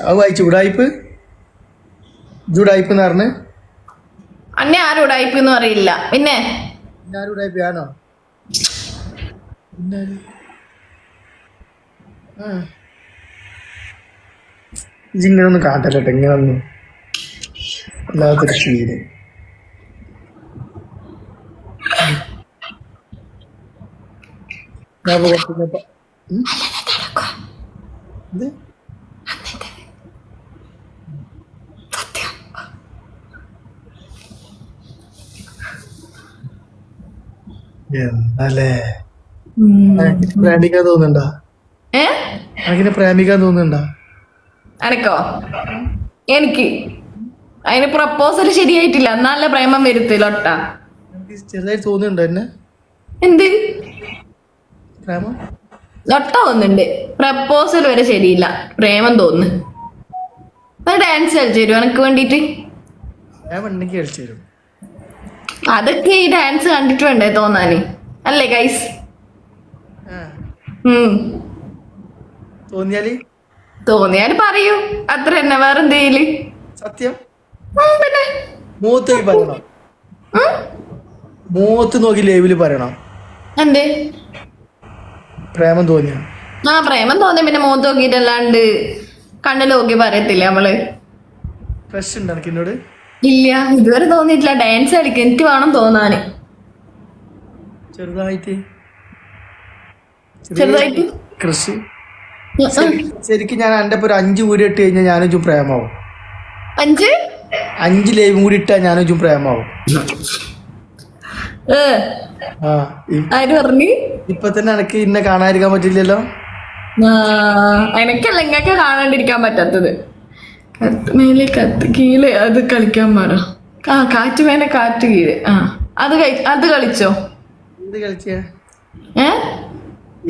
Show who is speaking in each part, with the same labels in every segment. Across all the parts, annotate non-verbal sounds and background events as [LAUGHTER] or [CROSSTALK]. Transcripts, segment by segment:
Speaker 1: അത് വായിച്ചു. ഉടായിപ്പ്? ഉടായ്പ് എന്ന് പറഞ്ഞ്?
Speaker 2: അന്നെ ആരും ഉടായിപ്പ് എന്ന് അറിയില്ല. പിന്നെ?
Speaker 1: ഞാനും ഉടായിപ്പ്? ഞാനോ? പിന്നാര്? ആ. ഇജ്ജ് ഇങ്ങനെ ഒന്ന് കാട്ടല്ലോ ഇങ്ങനെ ഒന്ന് അല്ലാത്തൊരു ശീലം ഞാൻ കുറച്ച് എന്താലേ? പ്രേമിക്കാൻ തോന്നുന്നുണ്ടാ? അങ്ങനെ പ്രേമിക്കാൻ തോന്നുന്നുണ്ടാ?
Speaker 2: അനക്കോ? എനിക്ക്. അതിന് പ്രപ്പോസൽ ശരിയായിട്ടില്ല. നല്ല പ്രേമം വരുത്തില്ലൊട്ട
Speaker 1: എനിക്ക് ചെറുതായി തോന്നുന്നുണ്ടോ എന്നെ?
Speaker 2: എന്ത്?
Speaker 1: പ്രേമം?
Speaker 2: ലൊട്ട ഒന്നുണ്ട് പ്രപ്പോസൽ വരെ ശരിയില്ല. പ്രേമം തോന്നുന്നു. ഡാൻസ് കളിച്ചു തരുമോ എനക്ക് വേണ്ടിട്ട്? അതൊക്കെ ഈ ഡാൻസ് കണ്ടിട്ട് വേണ്ടേ തോന്നാന്? അല്ലേ ഗൈസ് തോന്നിയാൽ? പറയൂ. അത്ര തന്നെ. വേറെന്തേൽ?
Speaker 1: സത്യം?
Speaker 2: പിന്നെ?
Speaker 1: പറയണം? മൂത്ത് നോക്കി ലേവിൽ പറയണം.
Speaker 2: എന്തേ?
Speaker 1: പ്രേമം തോന്നിയ?
Speaker 2: ആ പ്രേമം തോന്നി പിന്നെ മുഖത്ത് നോക്കിയിട്ടല്ലാണ്ട് കണ്ണിൽ നോക്കി പറയത്തില്ല നമ്മൾ?
Speaker 1: ഫ്രഷ് ഉണ്ട് എനിക്ക് എന്നോട്
Speaker 2: ഇല്ല ഇതുവരെ തോന്നിയിട്ടില്ല. ഡാൻസ് കളിക്കും എനിക്ക് വേണം തോന്നാന്.
Speaker 1: ചെറുതായിട്ട്.
Speaker 2: ചെറുതായിട്ട്.
Speaker 1: ശരിക്കും ഞാൻ എന്റെ ഒരു അഞ്ച് വീട് ഇട്ട് കഴിഞ്ഞാൽ ഞാനും പ്രേമാവും
Speaker 2: അഞ്ച്?
Speaker 1: അഞ്ച് ലൈവും കൂടി ഇട്ടാ ഞാനും പ്രേമാവും [LAUGHS]
Speaker 2: ആര് പറഞ്ഞു?
Speaker 1: ഇപ്പൊ തന്നെ എനിക്ക് ഇന്നെ കാണാതിരിക്കാൻ പറ്റില്ലല്ലോ?
Speaker 2: എനക്കല്ല ഇങ്ങക്ക് കാണാണ്ടിരിക്കാൻ പറ്റാത്തത്. കത്ത് മേലെ കത്ത് കീഴ് അത് കളിക്കാൻ പറ. ആ കാറ്റ് മേലെ കാറ്റ് കീഴ്. ആ അത് കഴി- അത് കളിച്ചോ?
Speaker 1: എന്ത് കളിച്ചേ?
Speaker 2: ഏ?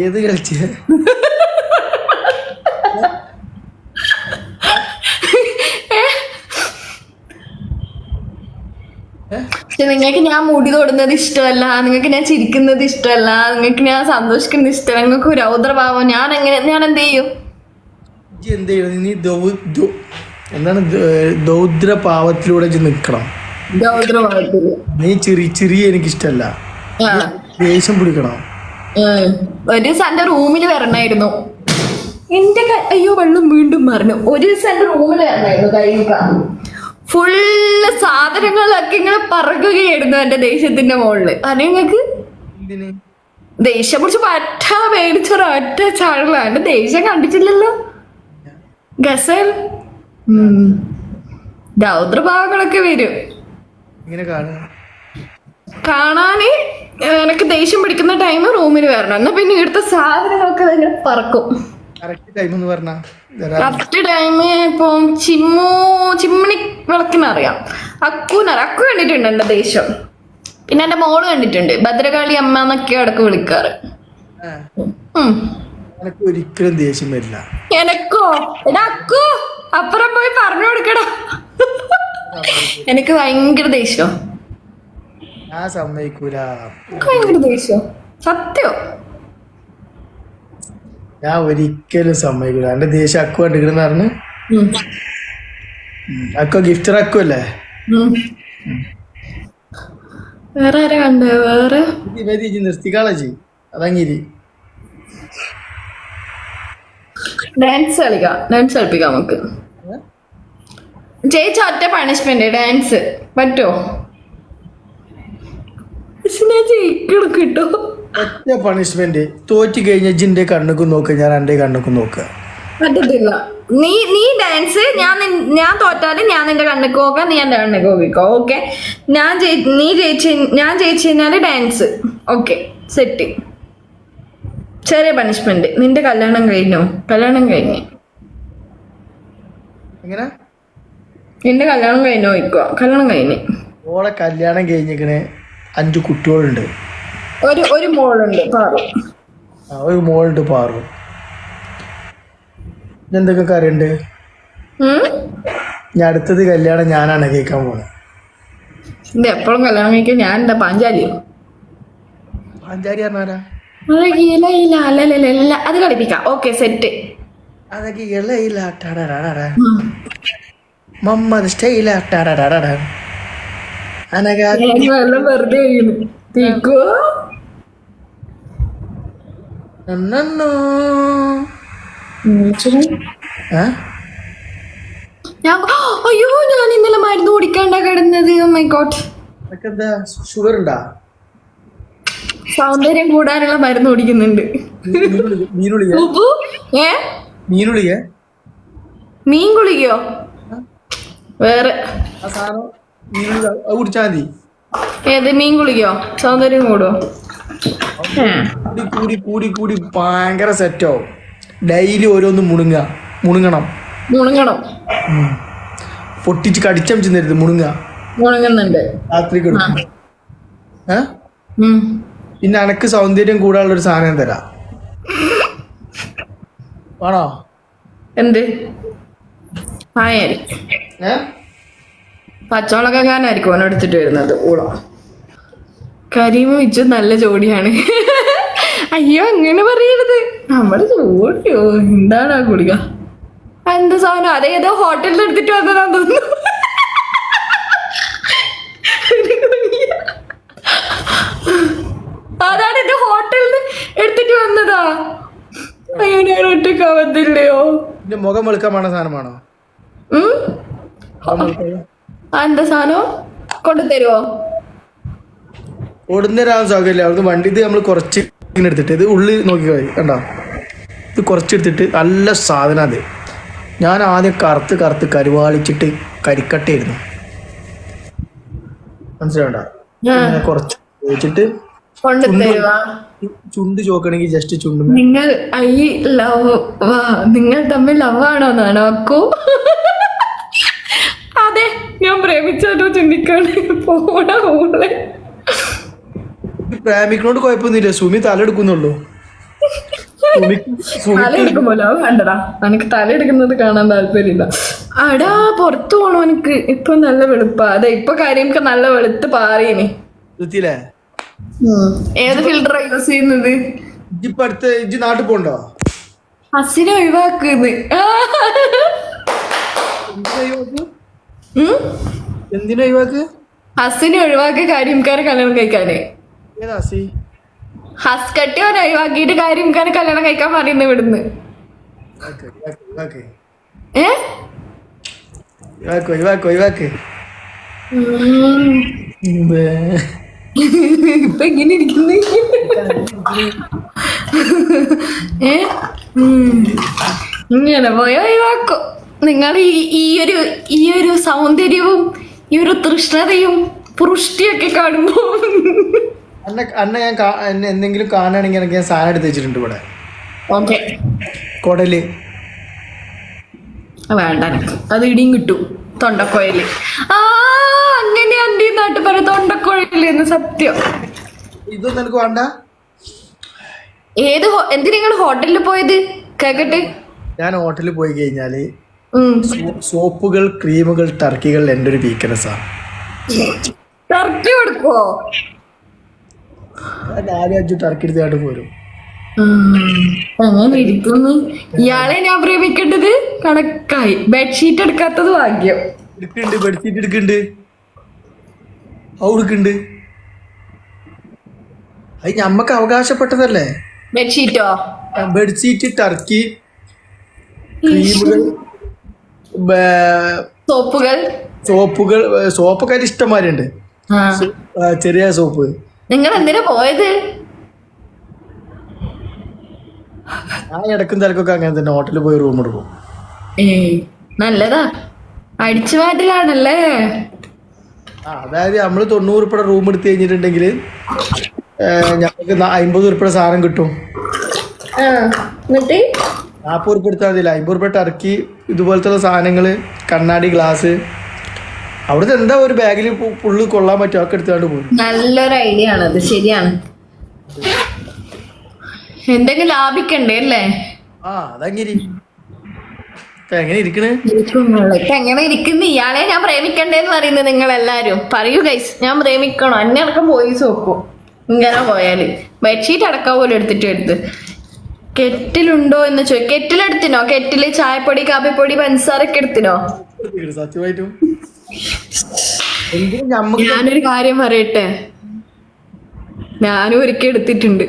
Speaker 1: ഏത് കളിച്ചേ? [LAUGHS]
Speaker 2: പക്ഷെ നിങ്ങൾക്ക് ഞാൻ മുടി തൊടുന്നത് ഇഷ്ടമല്ല നിങ്ങൾക്ക് ഞാൻ ചിരിക്കുന്നത് ഇഷ്ടമല്ല നിങ്ങൾക്ക് ഞാൻ സന്തോഷിക്കുന്നത് ഇഷ്ടമല്ല നിങ്ങൾക്ക് ഒരു ഞാൻ എങ്ങനെ ഞാൻ എന്ത് ചെയ്യും?
Speaker 1: എന്ത് ചെയ്യണം നീ എന്താണ് ദൗദ്രഭാവത്തിലൂടെ നിക്കണം. നീ ചിരി ചിരി എനിക്കിഷ്ടല്ല ദേഷ്യം പിടിക്കണം.
Speaker 2: ഒരു ദിവസം എന്റെ റൂമിൽ വരണായിരുന്നു. എന്റെ അയ്യോ വെള്ളം വീണ്ടും മറിഞ്ഞു. ഒരു ദിവസം എന്റെ റൂമിൽ വരണായിരുന്നു കഴിയുക ഫുള്ള് സാധനങ്ങളൊക്കെ ഇങ്ങനെ പറക്കുകയായിരുന്നു എന്റെ ദേഷ്യത്തിന്റെ മുകളിൽ. അത് നിങ്ങൾക്ക്
Speaker 1: എന്തിന്?
Speaker 2: ദേഷ്യം പിടിച്ച് പറ്റ മേടിച്ച ഒരൊറ്റ ചാടലാണ് എന്റെ ദേഷ്യം കണ്ടിട്ടില്ലല്ലോ? ഗസൽ? ദൗദ്രഭാവങ്ങളൊക്കെ വരും. കാണാന് എനിക്ക് ദേഷ്യം പിടിക്കുന്ന ടൈം റൂമിൽ വരണം. എന്നാ പിന്നെ ഇവിടുത്തെ സാധനങ്ങളൊക്കെ ഇങ്ങനെ പറക്കും.
Speaker 1: കറക്റ്റ് ടൈം എന്ന് പറഞ്ഞാ
Speaker 2: കറക്റ്റ് ടൈം ഇപ്പം ചിമ്മു ചിമ്മിണി വിളക്കിനറിയാം അക്കൂനറിയാം അക്കു കണ്ടിട്ടുണ്ട് എന്റെ ദേഷ്യം. പിന്നെ എന്റെ മോൾ കണ്ടിട്ടുണ്ട്. ഭദ്രകാളി അമ്മ എന്നൊക്കെ അടക്ക് വിളിക്കാറ്.
Speaker 1: എനിക്ക് ഒരിക്കലും ദേഷ്യം വരില്ല.
Speaker 2: എനക്കോ? എടാ അക്കു അപ്പുറം പോയി പറഞ്ഞു കൊടുക്കടാ. എനിക്ക് ഭയങ്കര ദേഷ്യം.
Speaker 1: ഞാൻ സമ്മതിക്കൂല.
Speaker 2: എനിക്ക് ഭയങ്കര ദേഷ്യം. സത്യം.
Speaker 1: ഞാൻ ഒരിക്കലും സമ്മതിക്കൂല. എന്റെ ദേഷ്യം അക്കു കണ്ടിരിക്കണെന്ന് പറഞ്ഞ്. അക്കോ ഗിഫ്റ്റർ അക്കു അല്ലേ.
Speaker 2: വേറെ ആരാ കണ്ടോ? വേറെ?
Speaker 1: ഇജ്ജ് അതങ്ങിരി.
Speaker 2: ഡാൻസ് കളിക്കാം. ഡാൻസ് കളിപ്പിക്കാം നമുക്ക്. ചേച്ചി ഒറ്റ പണിഷ്മെന്റ് ഡാൻസ് പറ്റോ? പക്ഷെ ഞാൻ ജയിക്കണം കിട്ടോ.
Speaker 1: ഒറ്റ പണിഷ്മെന്റ് തോറ്റു കഴിഞ്ഞ ജിന്റെ കണ്ണുക്ക് നോക്ക് ഞാൻ എന്റെ കണ്ണുക്ക് നോക്കുക
Speaker 2: പറ്റത്തില്ല നീ നീ ഡാൻസ് ഞാൻ ഞാൻ തോറ്റാൽ ഞാൻ നിന്റെ കണ്ണുക്ക് നോക്കാം നീ എന്റെ കണ്ണുക്ക് നോക്കിക്കോ ഓക്കെ ഞാൻ നീ ജയിച്ചു ഞാൻ ജയിച്ചു കഴിഞ്ഞാൽ ഡാൻസ് ഓക്കെ സെറ്റ് ചെറിയ പണിഷ്മെന്റ് നിന്റെ കല്യാണം കഴിഞ്ഞോ? കല്യാണം കഴിഞ്ഞ്.
Speaker 1: എങ്ങനെ?
Speaker 2: നിന്റെ കല്യാണം കഴിഞ്ഞോ? ഇക്കോ കല്യാണം കഴിഞ്ഞ്.
Speaker 1: ഓളെ കല്യാണം കഴിഞ്ഞിങ്ങനെ അഞ്ചു കുട്ടികളുണ്ട്.
Speaker 2: ഒരു ഒരു മോളുണ്ട് പാറു.
Speaker 1: ഒരു മോളുണ്ട് പാറു. എന്തൊക്കെ കാര്യമുണ്ട്
Speaker 2: ഉം?
Speaker 1: ഞാൻ അടുത്തത് കല്യാണം ഞാനാണ് കേൾക്കാൻ പോണത്
Speaker 2: ഇത് എപ്പോഴും കല്യാണം കഴിക്കാൻ ഞാൻ എന്താ പാഞ്ചാലിയോ?
Speaker 1: പാഞ്ചാലി പറഞ്ഞാരാ
Speaker 2: അത് കളിപ്പിക്കാം ഓക്കെ സെറ്റ്
Speaker 1: അതൊക്കെ ഇളയില്ല സ്റ്റൈലാട്ടാടാടാടാ അനക
Speaker 2: വെള്ളം വെറുതെ തീക്കോ? ഞാൻ [GASPS] അയ്യോ ഞാൻ ഇന്നലെ മരുന്ന് കുടിക്കണ്ട കിടന്നത്. മൈ ഗോഡ്
Speaker 1: ഷുഗർ ഉണ്ടാ?
Speaker 2: സൗന്ദര്യം കൂടാനുള്ള മരുന്ന് കുടിക്കുന്നുണ്ട്. മീൻ കുളിക്കോ വേറെ. ഏത് മീൻ കുളിക്കോ സൗന്ദര്യം കൂടുവോ? ഏ.
Speaker 1: കൂടി കൂടി കൂടി കൂടി ഭയങ്കര സെറ്റാവും ഡെയിലി ഓരോന്ന് മുണുങ്ങ. മുണുങ്ങണം.
Speaker 2: മുണുങ്ങണം.
Speaker 1: പൊട്ടിച്ച് കടിച്ചമിച്ച് തരുത് മുണുങ്ങ.
Speaker 2: മുണുങ്ങുന്നുണ്ട്.
Speaker 1: രാത്രി. പിന്നെ അനക്ക് സൗന്ദര്യം കൂടാനുള്ള ഒരു സാധനം തരാ. ആണോ
Speaker 2: എന്ത്? ആയായിരിക്കും
Speaker 1: ഏ?
Speaker 2: പച്ചവളക്കാരനായിരിക്കും അവൻ എടുത്തിട്ട് വരുന്നത്. ഊള കരീമ വെച്ചു നല്ല ജോഡിയാണ്. അയ്യോ അങ്ങനെ പറയരുത്. നമ്മുടെ ജോഡിയോ എന്താണ് ആ ഗുളിക? എന്താ സാധനം? അതേതോ ഹോട്ടലിൽ എടുത്തിട്ട് വന്നതാന്ന് തോന്നുന്നു. അതാണ് എന്റെ ഹോട്ടലിൽ നിന്ന് എടുത്തിട്ട് വന്നതാ. അയ്യോ ഞാൻ ഒറ്റക്കാവത്തില്ലയോ
Speaker 1: മുഖം വെളുക്കാൻ വേണ്ട സാധനമാണോ?
Speaker 2: എന്താ സാധനം? കൊണ്ടുതരുവോ?
Speaker 1: ഓടുന്നേരാൻ സൗകര്യമില്ല അവിടുന്ന് വണ്ടി ഇത് നമ്മൾ കുറച്ച് ഇങ്ങനെ എടുത്തിട്ട് ഇത് ഉള്ളിൽ നോക്കി കണ്ടോ? ഇത് കുറച്ചെടുത്തിട്ട് നല്ല സാധനം അത്. ഞാൻ ആദ്യം കറുത്ത് കറുത്ത് കരുവാളിച്ചിട്ട് കരിക്കട്ടായിരുന്നു മനസ്സിലാവണ്ട? കുറച്ച്
Speaker 2: ഉപയോഗിച്ചിട്ട്
Speaker 1: ചുണ്ട് ചോക്കണെങ്കിൽ ജസ്റ്റ് ചുണ്ട്
Speaker 2: നിങ്ങൾ ഐ ലവ് നിങ്ങൾ തമ്മിൽ ലവ് ആണോ എന്നാണോ അക്കു? അതെ ഞാൻ പ്രേമിച്ചാലോ ചിന്തിക്കാണ്. പോണ ഊളെ
Speaker 1: പ്രേമിക്കണോണ്ട് കുഴപ്പമൊന്നുമില്ല സുമി തലെടുക്കുന്നുള്ളൂ സുമി സുമി
Speaker 2: തല എടുക്കുന്നുള്ളു ലവ് വേണ്ടടാ. എനിക്ക് തല എടുക്കുന്നത് കാണാൻ താല്പര്യമില്ല. അടാ പുറത്തു പോണോ എനിക്ക് ഇപ്പൊ നല്ല വെളുപ്പാ. അതെ ഇപ്പൊ കാര്യമൊക്കെ നല്ല വെളുത്ത് പാറിയനി ഏത് ഫിൽറ്റർ യൂസ് ചെയ്യുന്നത്?
Speaker 1: ഇജ്ജിപ്പോ അടുത്ത് ഇജ്ജ് നാട്ടിൽ പോണ്ടോ?
Speaker 2: ഹസിനെ ഒഴിവാക്കുന്നത്
Speaker 1: എന്തിനാ ഒഴിവാക്ക്?
Speaker 2: ഹസിനെ ഒഴിവാക്കി കാര്യംകാരെ കല്യാണം കഴിക്കാനേ.
Speaker 1: ഏതാ സി?
Speaker 2: കാര്യം കെട്ടിയോനെ ഒഴിവാക്കിയിട്ട് കാര്യംകാരെ കല്യാണം കഴിക്കാൻ പറയുന്നു ഇവിടുന്ന്. ഇപ്പൊ എങ്ങനെ ഇരിക്കുന്നു. ഏ. ഇങ്ങനെ പോയ ഒഴിവാക്കും. നിങ്ങൾ ഈ ഒരു ഈ ഒരു സൗന്ദര്യവും ഈ ഒരു തൃഷ്ണതയും പുഷ്ടിയൊക്കെ കാണുമ്പോ
Speaker 1: അന്നെ അന്ന ഞാൻ എന്നെ എന്തെങ്കിലും കാണുകയാണെങ്കിൽ എനിക്ക് ഞാൻ സാധനം എടുത്ത് വെച്ചിട്ടുണ്ട് ഇവിടെ.
Speaker 2: ഓക്കെ.
Speaker 1: കുടൽ.
Speaker 2: വേണ്ട അത് ഇടിയും കിട്ടും. തൊണ്ടക്കോയൽ ആ അങ്ങനെ അന്റെ നാട്ടിൽ പറയും തൊണ്ടക്കോയിൽ എന്ന് സത്യം.
Speaker 1: ഇതൊന്നും എനിക്ക് വേണ്ട?
Speaker 2: ഏത് എന്തിനാ നിങ്ങൾ ഹോട്ടലിൽ പോയത്? കേക്കട്ടെ.
Speaker 1: ഞാൻ ഹോട്ടലിൽ പോയി കഴിഞ്ഞാൽ സോപ്പുകൾ ക്രീമുകൾ ടർക്കികൾ എന്റെ ഒരു വീക്ക്നെസ്സാണ്
Speaker 2: ടർക്കി കൊടുക്കുവോ?
Speaker 1: ആദ്യം അഞ്ചു ടർക്കി എടുത്തായിട്ട് പോരും
Speaker 2: ഇരിക്കുന്നു. ഇയാളെ ഞാൻ പ്രേമിക്കേണ്ടത്? കണക്കായി. ബെഡ്ഷീറ്റ് എടുക്കാത്തത് ഭാഗ്യം.
Speaker 1: എടുക്കുന്നുണ്ട് ബെഡ്ഷീറ്റ് എടുക്കുന്നുണ്ട്. അത് എടുക്കുന്നുണ്ട്. അത് ഞമ്മക്ക് അവകാശപ്പെട്ടതല്ലേ?
Speaker 2: ബെഡ്ഷീറ്റോ?
Speaker 1: ബെഡ്ഷീറ്റ് ടർക്കി ക്രീമുകൾ
Speaker 2: സോപ്പുകൾ.
Speaker 1: സോപ്പുകൾ സോപ്പൊക്കെ ഇഷ്ടംമാരുണ്ട് ചെറിയ സോപ്പ്.
Speaker 2: നിങ്ങൾ എന്തിനാ പോയത്?
Speaker 1: ഞാൻ ഇടക്കും തിരക്കൊക്കെ അങ്ങനെ തന്നെ. ഹോട്ടലിൽ പോയി റൂം എടുക്കും.
Speaker 2: ഏ നല്ലതാ. അടിച്ചു മാറ്റലാണല്ലേ
Speaker 1: ആ അതായത് നമ്മൾ തൊണ്ണൂറ് ഉൾപ്പെടെ റൂം എടുത്തു കഴിഞ്ഞിട്ടുണ്ടെങ്കിൽ ഞങ്ങൾക്ക് അമ്പത് ഉൾപ്പെടെ സാധനം കിട്ടും.
Speaker 2: ആ
Speaker 1: നാൽപ്പത് ഉറുപ്പ് എടുത്താൽ മതിയില്ല അമ്പത് ഉൾപ്പെടെ ടർക്കി ഇതുപോലത്തെ സാധനങ്ങൾ കണ്ണാടി ഗ്ലാസ് അവിടുത്തെ എന്താ ഒരു ബാഗിൽ ഫുള്ള് കൊള്ളാൻ പറ്റും ഒക്കെ എടുത്തുകൊണ്ട് പോകും
Speaker 2: നല്ലൊരു ഐഡിയ ആണ് അത് ശരിയാണ്. എന്തെങ്കിലും ലാഭിക്കണ്ടേ അല്ലേ?
Speaker 1: ആ അതങ്ങനെ എങ്ങനെ ഇരിക്കണ്?
Speaker 2: എങ്ങനെ ഇരിക്കുന്നു? ഇയാളെ ഞാൻ പ്രേമിക്കണ്ടേന്ന് പറയുന്നത് നിങ്ങൾ എല്ലാരും പറയൂ ഗൈസ് ഞാൻ പ്രേമിക്കണോ? എന്നെ അടക്കം പോയി നോക്കൂ. ഇങ്ങനെ പോയാൽ. ബെഡ്ഷീറ്റ് അടക്കം പോലും എടുത്തിട്ട് എടുത്ത് കെറ്റിലുണ്ടോ എന്ന് ചോദിക്കും കെറ്റിലെടുത്തിനോ? കെറ്റിൽ ചായപ്പൊടി കാപ്പിപ്പൊടി പഞ്ചസാരൊക്കെ എടുത്തിനോ?
Speaker 1: സത്യമായിട്ടും.
Speaker 2: ഞാനൊരു കാര്യം പറയട്ടെ? ഞാനും ഒരിക്കൽ എടുത്തിട്ടുണ്ട്.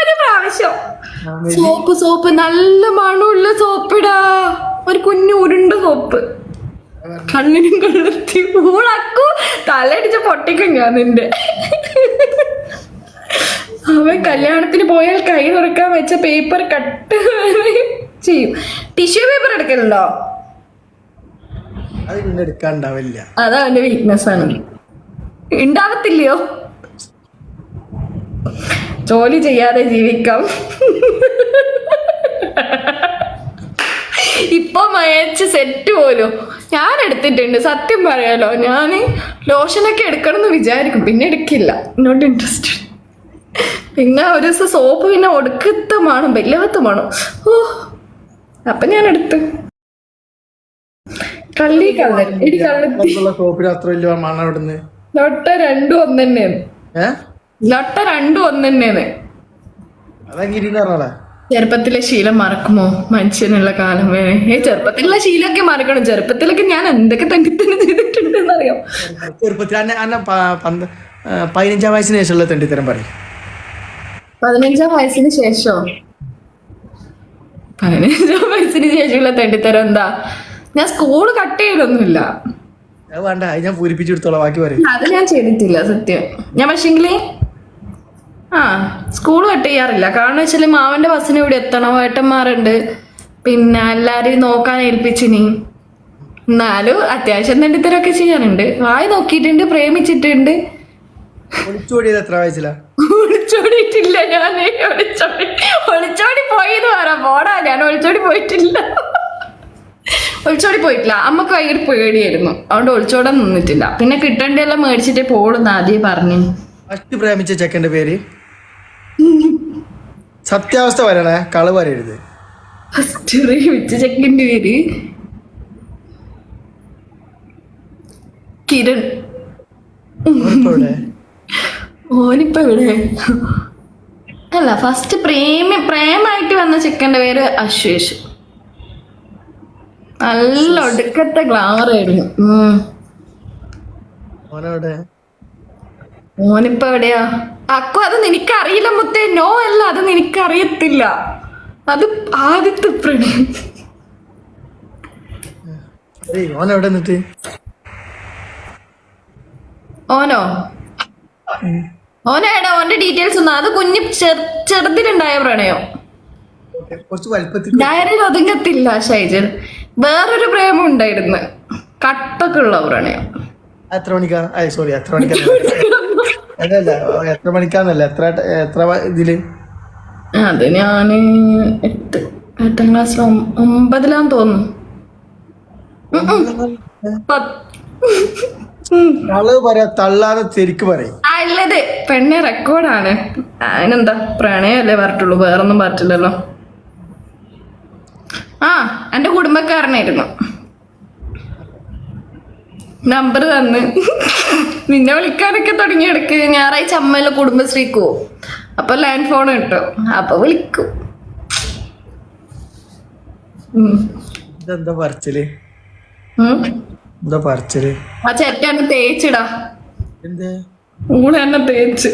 Speaker 2: ഒരു പ്രാവശ്യം. സോപ്പ് സോപ്പ് നല്ല മണമുള്ള സോപ്പിടാ. ഒരു കുഞ്ഞു ഉരുണ്ട സോപ്പ്. കണ്ണിനും കൊള്ളത്തി ഊളക്കു തലടിച്ച പൊട്ടിക്കും ഞാൻ നിന്റെ. അവൻ കല്യാണത്തിന് പോയാൽ കൈ തുറക്കാൻ വെച്ച പേപ്പർ കട്ട് ചെയ്യും. ടിഷ്യൂ പേപ്പർ എടുക്കലുണ്ടോ?
Speaker 1: എടുക്കാണ്ടാവില്ല.
Speaker 2: അതാ അവന്റെ വീക്ക്നെസ് ആണ്. ഉണ്ടാവത്തില്ലയോ ജോലി ചെയ്യാതെ ജീവിക്കാം. ഇപ്പൊ മയച്ച് സെറ്റ് പോലും ഞാൻ എടുത്തിട്ടുണ്ട്. സത്യം പറയാലോ ഞാൻ ലോഷനൊക്കെ എടുക്കണം എന്ന് വിചാരിക്കും. പിന്നെ എടുക്കില്ല. നോട്ട് ഇൻട്രസ്റ്റഡ് പിന്നെ ഒരു ദിവസം സോപ്പ് പിന്നെ ഒടുക്കത്തെ വേണം ഓ അപ്പൊ ഞാൻ എടുത്ത് കള്ളി കള്ളൻ. നൊട്ട കള്ളത്തി രണ്ടും ഒന്ന് തന്നെയാണ് ലൊട്ട രണ്ടും ഒന്ന് തന്നെയാണ് ചെറുപ്പത്തിലെ ശീലം മറക്കുമോ? മനുഷ്യനുള്ള കാലം വരെ. ഏ ചെറുപ്പത്തിലുള്ള ശീലമൊക്കെ മറക്കണം. ചെറുപ്പത്തിലൊക്കെ ഞാൻ എന്തൊക്കെ തന്നെ ചെയ്തിട്ടുണ്ടെന്ന് അറിയാം
Speaker 1: ചെറുപ്പത്തിൽ പതിനഞ്ചാം വയസ്സിന് ശേഷമുള്ള തെണ്ടിത്തരം പറയും.
Speaker 2: പതിനഞ്ചാം വയസ്സിന് ശേഷോ? പതിനഞ്ചാം വയസ്സിന് ശേഷമുള്ള തെണ്ടിത്തരം എന്താ? ഞാൻ സ്കൂൾ കട്ട് ചെയ്യലൊന്നുമില്ല.
Speaker 1: വേണ്ട ഞാൻ പൂരിപ്പിച്ചെടുത്തോളാം ബാക്കി പറയും.
Speaker 2: അത് ഞാൻ ചെയ്തിട്ടില്ല സത്യം. ഞാൻ പക്ഷെങ്കിൽ ആ സ്കൂൾ കട്ട് ചെയ്യാറില്ല. കാരണം വെച്ചാൽ മാവന്റെ ബസ്സിന് ഇവിടെ എത്തണം ഏട്ടന്മാരുണ്ട്. പിന്നെ എല്ലാരെയും നോക്കാൻ ഏൽപ്പിച്ചിനി. എന്നാലും അത്യാവശ്യം തെണ്ടിത്തരമൊക്കെ ചെയ്യാറുണ്ട് വായി നോക്കിയിട്ടുണ്ട് പ്രേമിച്ചിട്ടുണ്ട്.
Speaker 1: എത്ര വയസ്സിലാ?
Speaker 2: ഒളിച്ചോടിയിട്ടില്ല ഞാൻ ഒളിച്ചോടി ഒളിച്ചോടി പോയി എന്ന് പറ. പോടാ ഞാൻ ഒളിച്ചോടി പോയിട്ടില്ല. ഒളിച്ചോടി പോയിട്ടില്ല. അമ്മയ്ക്ക് ഭയങ്കര പേടിയായിരുന്നു. അതുകൊണ്ട് ഒളിച്ചോടാൻ നിന്നിട്ടില്ല. പിന്നെ കിട്ടണ്ടെല്ലാം മേടിച്ചിട്ട് പോടുന്ന ആദ്യം പറഞ്ഞു.
Speaker 1: ഫസ്റ്റ് പ്രേമിച്ച ചെക്കന്റെ പേര്? സത്യാവസ്ഥ പറയണേ കൾ പറയരുത്.
Speaker 2: ഫസ്റ്റ് പ്രേമിച്ച ചെക്കന്റെ പേര്? കിരൺ? ഓനിപ്പോ ഇവിടെ അല്ല ഫസ്റ്റ് പ്രേമി പ്രേമായിട്ട് വന്ന ചെക്കന്റെ പേര് അശ്വേഷ്. നല്ല ഒടുക്കത്തെ ഗ്ലാമർ ആയിരുന്നു. ഓനിപ്പോ എവിടെയാ? അക്കു അത് നിനക്കറിയില്ല മുത്തേ. നോ അല്ല അത് നിനക്കറിയത്തില്ല. അത് ആദ്യത്തെ പ്രണയം ഓനോ? ഓനേടാ ഓന്റെ ഡീറ്റെയിൽസ് ഒന്നും. അത് കുഞ്ഞു ചെറു ചെറുതിലുണ്ടായ പ്രണയം? ഡയറിയിൽ ഒതുങ്ങത്തില്ല ഷൈജൻ. വേറൊരു പ്രേമം ഉണ്ടായിരുന്നു. കട്ടൊക്കെ ഉള്ള പ്രണയം.
Speaker 1: എത്ര മണിക്കാണ്? സോറി എത്ര മണിക്കാണ്? എത്ര മണിക്കാന്നല്ല എത്ര എത്ര ഇതിൽ?
Speaker 2: അത് ഞാൻ എട്ട് എട്ടാം ക്ലാസ്സിൽ ഒമ്പതിലാന്ന് തോന്നുന്നു. പത്ത്.
Speaker 1: പറയാ തള്ളാതെ ശരിക്ക് പറയും.
Speaker 2: പെണ്ണെ റെക്കോർഡാണ് അതിനെന്താ? പ്രണയമല്ലേ പറഞ്ഞിട്ടുള്ളൂ. വേറൊന്നും പറഞ്ഞില്ലല്ലോ ആ എന്റെ കുടുംബക്കാരനായിരുന്നു. നമ്പർ തന്ന്. നിന്നെ വിളിക്കാനൊക്കെ തുടങ്ങി എടുക്ക് ഞായറാഴ്ച അമ്മയിലെ കുടുംബശ്രീക്ക്. പോവും അപ്പൊ ലാൻഡ് ഫോൺ കിട്ടും അപ്പൊ വിളിക്കും.
Speaker 1: ഇതെന്താ പറച്ചിൽ?
Speaker 2: ഉം.
Speaker 1: എന്താ പറച്ചിൽ?
Speaker 2: ആ ചെറ്റാണ് തേച്ചിടാ.
Speaker 1: എന്ത്?
Speaker 2: ഊള തന്നെ തേച്ച്.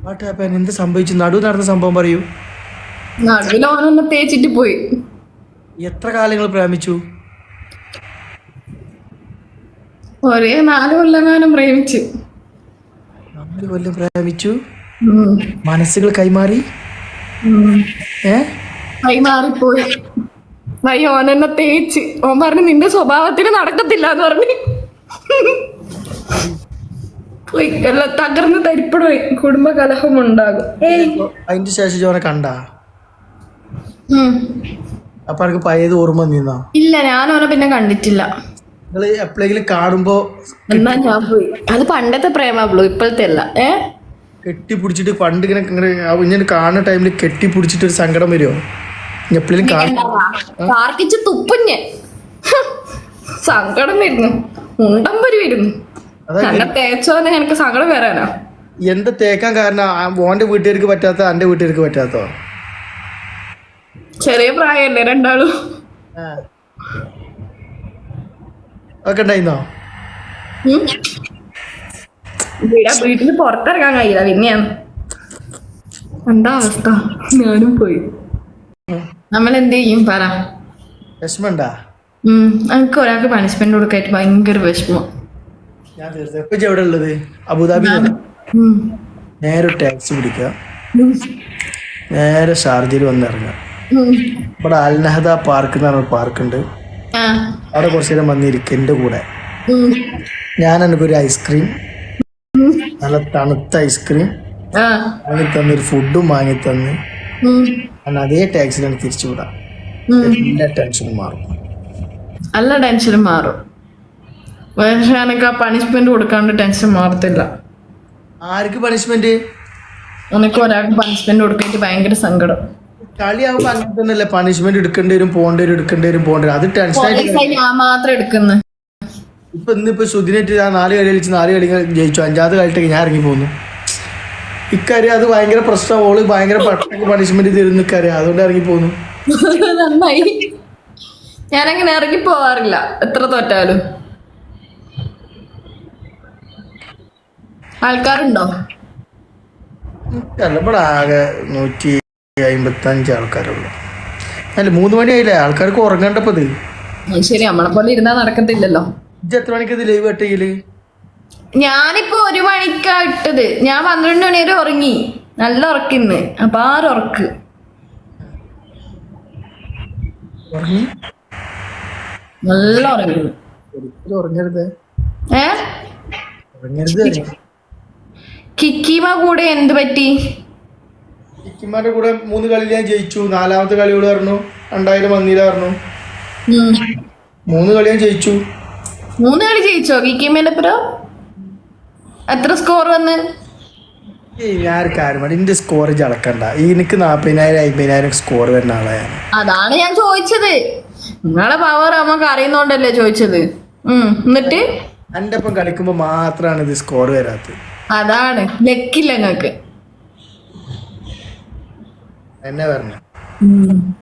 Speaker 1: വാട്ട് ഹാപ്പൻ എന്ത് സംഭവിച്ചു? നടു നടന്ന സംഭവം പറയൂ.
Speaker 2: നടുവിൽ ഓനെന്നെ തേച്ചിട്ട് പോയി.
Speaker 1: എത്ര കാലങ്ങൾ പ്രേമിച്ചു?
Speaker 2: ഒരേ നാല് കൊല്ലങ്ങാനും പ്രേമിച്ചു.
Speaker 1: നാല് കൊല്ലം പ്രേമിച്ചു. മനസ്സുകൾ കൈമാറി. ഏ?
Speaker 2: കൈമാറിപ്പോയി. വൈ എന്നെ തേച്ച്. ഓൻ പറഞ്ഞു നിന്റെ സ്വഭാവത്തിന് നടക്കത്തില്ല എന്ന് പറഞ്ഞു. പോയി എല്ലാം തകർന്ന് തരിപ്പടമായി കുടുംബ കലഹം ഉണ്ടാകും
Speaker 1: അതിന്റെ ശേഷം ജോനെ കണ്ട. അപ്പൊ എനിക്ക് പഴയത് ഓർമ്മ നിന്നാ
Speaker 2: ഇല്ല ഞാൻ ഓനെ പിന്നെ കണ്ടിട്ടില്ല.
Speaker 1: നിങ്ങൾ എപ്പോഴെങ്കിലും കാണുമ്പോ
Speaker 2: എന്നാ ഞാൻ പോയി. അത് പണ്ടത്തെ പ്രേമാബ്ലു ഇപ്പോഴത്തെ അല്ല. ഏ?
Speaker 1: കെട്ടിപ്പിടിച്ചിട്ട് പണ്ട് ഇങ്ങനെ കാണുന്ന ടൈമിൽ കെട്ടിപ്പിടിച്ചിട്ട് ഒരു സങ്കടം വരുമോ എപ്പോഴും
Speaker 2: കാർക്കിച്ച് തുപ്പുഞ്ഞ്. സങ്കടം വരുന്നു. ഉണ്ടം വരുമായിരുന്നു എന്നെ തേച്ചോന്ന് എനിക്ക് സങ്കടം വരാനോ.
Speaker 1: എന്ത് തേക്കാൻ കാരണം ഓന്റെ വീട്ടുകാർക്ക് പറ്റാത്ത എന്റെ വീട്ടുകാർക്ക് പറ്റാത്തോ
Speaker 2: ചെറിയ പ്രായമല്ലേ രണ്ടാളും.
Speaker 1: ഒക്കെ ഉണ്ടായിരുന്നോ.
Speaker 2: ഇവിടെ പുറത്തിറങ്ങാൻ കഴിയില്ല പിന്നെയാണ്. എന്താ അവസ്ഥ? ഞാനും പോയി. നമ്മൾ എന്ത് ചെയ്യും? പറ.
Speaker 1: വിഷമണ്ടാ
Speaker 2: എനിക്ക് ഒരാൾക്ക് പണിഷ്മെന്റ് കൊടുക്കായിട്ട് ഭയങ്കര വിഷമം.
Speaker 1: ഞാൻ തീർച്ചയായും. ഇപ്പൊ ഇജ്ജ് എവിടെ ഉള്ളത്? അബുദാബി. നേരെ ടാക്സി പിടിക്കുക. നേരെ ഷാർജയിൽ വന്ന് ഇറങ്ങുക. ഇവിടെ അൽനഹദ പാർക്ക് എന്ന് പറഞ്ഞ പാർക്ക് ഉണ്ട്. അവിടെ കുറച്ചു നേരം വന്നിരിക്കുക എന്റെ കൂടെ. ഞാൻ എനിക്കൊരു ഐസ്ക്രീം. നല്ല തണുത്ത ഐസ്ക്രീം. വാങ്ങി തന്ന് ഒരു ഫുഡും വാങ്ങി തന്ന് ഞാൻ അതേ ടാക്സിൽ തിരിച്ചു വിടാം. എല്ലാ ടെൻഷനും മാറും.
Speaker 2: എല്ലാ ടെൻഷനും മാറും. പക്ഷെ എനിക്ക് ആ പണിഷ്മെന്റ് കൊടുക്കാണ്ട് ടെൻഷൻ മാറത്തില്ല.
Speaker 1: ആർക്ക് പണിഷ്മെന്റ്
Speaker 2: ഉനക്ക് ഒരാൾക്ക് പണിഷ്മെന്റ് കൊടുക്കായിട്ട് ഭയങ്കര സങ്കടം.
Speaker 1: കളിയാവുമ്പോ അങ്ങനെ തന്നെയല്ലേ പണിഷ്മെന്റ് എടുക്കേണ്ടി വരും പോകേണ്ടി വരും എടുക്കേണ്ടി വരും പോകേണ്ടി വരും. അത്
Speaker 2: ടെൻഷൻ ഞാൻ മാത്രം എടുക്കുന്നു.
Speaker 1: ഇപ്പൊ ഇന്നിപ്പോ സുദിനായിട്ട് ഞാൻ നാല് കളി കളിച്ച് നാല് കളി ജയിച്ചു. അഞ്ചാമത് കളിട്ടേക്ക് ഞാൻ ഇറങ്ങി പോന്നു. ഇക്കാര്യം അത് ഭയങ്കര പ്രശ്നം ഓൾ ഭയങ്കര പണിഷ്മെന്റ് തരുന്ന ഇക്കാര്യം. അതുകൊണ്ട് ഇറങ്ങി പോന്നു. [LAUGHS]
Speaker 2: നന്നായി. ഞാനങ്ങനെ ഇറങ്ങി പോവാറില്ല. എത്ര തോറ്റാലും. ആൾക്കാരുണ്ടോ?
Speaker 1: ഇവിടെ ആകെ നൂറ്റി അമ്പത്തി അഞ്ച് ആൾക്കാരുള്ളു. അല്ല മൂന്ന് മണിയായില്ലേ? ആൾക്കാർക്ക് ഉറങ്ങണ്ടപ്പോ ഇത്.
Speaker 2: ശരി നമ്മളെ പോലെ ഇരുന്നാ നടക്കത്തില്ലല്ലോ.
Speaker 1: ഇജ്ജ് എത്ര മണിക്ക് ഇത് ലൈവ് കട്ടെങ്കിൽ
Speaker 2: ഞാനിപ്പോ ഒരു മണിക്കാ ഇട്ടത് ഞാൻ പന്ത്രണ്ട് മണി വരെ ഉറങ്ങി. നല്ല ഉറക്കിന്ന്. അപ്പൊ ആറുറക്ക്
Speaker 1: ഉറക്ക്.
Speaker 2: നല്ല ഉറങ്ങി. ഏ? കിക്കിമ കൂടെ എന്ത് പറ്റി?
Speaker 1: കിക്കിമാരുടെ കൂടെ മൂന്ന് കളി ഞാൻ ജയിച്ചു. നാലാമത്തെ കളിയോട് പറഞ്ഞു രണ്ടായിരം വന്നില്ല പറഞ്ഞു മൂന്ന് കളി ഞാൻ ജയിച്ചു.
Speaker 2: മൂന്ന് കളി ജയിച്ചോ? കിക്കിമേന്റെ പുറം എത്ര സ്കോർ വന്ന്?
Speaker 1: കാര്യം എന്റെ സ്കോർ എനിക്ക് നാപ്പതിനായിരം അമ്പതിനായിരം സ്കോർ വരുന്ന ആളാ.
Speaker 2: അതാണ് ഞാൻ ചോദിച്ചത്. നിങ്ങളെ പവർ നമുക്ക് അറിയുന്നോണ്ടല്ലേ ചോദിച്ചത്. എന്നിട്ട്?
Speaker 1: എന്റെ ഒപ്പം കളിക്കുമ്പോ മാത്രമാണ് ഇത് സ്കോർ വരാത്തത്.
Speaker 2: അതാണ്. ലക്കില്ല നിങ്ങക്ക്
Speaker 1: എന്നെ പറഞ്ഞു?